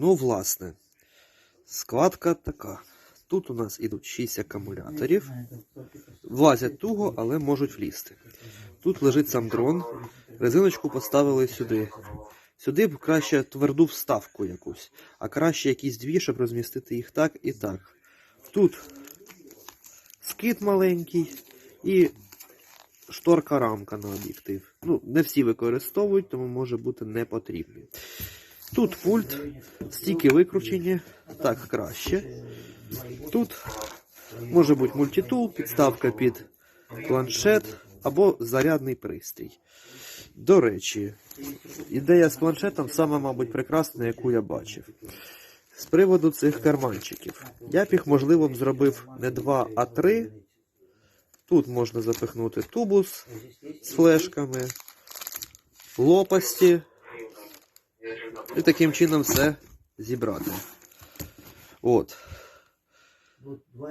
Ну, власне, складка така. Тут у нас ідуть 6 акумуляторів. Влазять туго, але можуть влізти. Тут лежить сам дрон. Резиночку поставили сюди. Сюди б краще тверду вставку якусь, а краще якісь дві, щоб розмістити їх так і так. Тут скид маленький і шторка рамка на об'єктив. Ну, не всі використовують, тому може бути не потрібний. Тут пульт, стільки викручені, так краще. Тут може бути мультитул, підставка під планшет або зарядний пристрій. До речі, ідея з планшетом саме, мабуть, прекрасна, яку я бачив. З приводу цих карманчиків. Я б їх, можливо, зробив не два, а три. Тут можна запихнути тубус з флешками, лопасті. І таким чином все зібрати. От.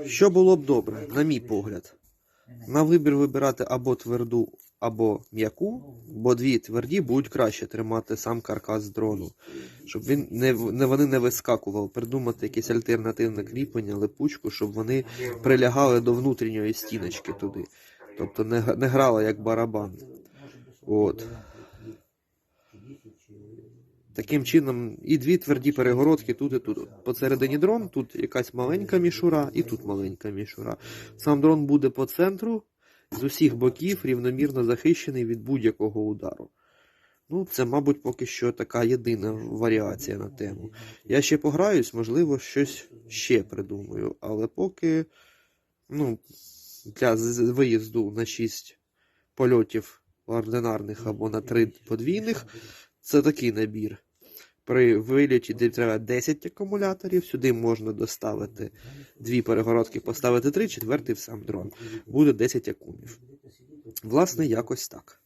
Що було б добре, на мій погляд, на вибір вибирати або тверду, або м'яку, бо дві тверді будуть краще тримати сам каркас дрону, щоб він не, не вони не вискакував, придумати якесь альтернативне кріплення, липучку, щоб вони прилягали до внутрішньої стіночки туди. Тобто не, не грала як барабан. От. Таким чином, і дві тверді перегородки тут і тут. Посередині дрон, тут якась маленька мішура, і тут маленька мішура. Сам дрон буде по центру, з усіх боків рівномірно захищений від будь-якого удару. Ну, це, мабуть, поки що така єдина варіація на тему. Я ще пограюсь, можливо, щось ще придумаю, але поки ну, для виїзду на 6 польотів ординарних або на 3 подвійних, це такий набір. При виліті, треба 10 акумуляторів, сюди можна доставити дві перегородки, поставити три, четвертий в сам дрон. Буде 10 акумів. Власне, якось так.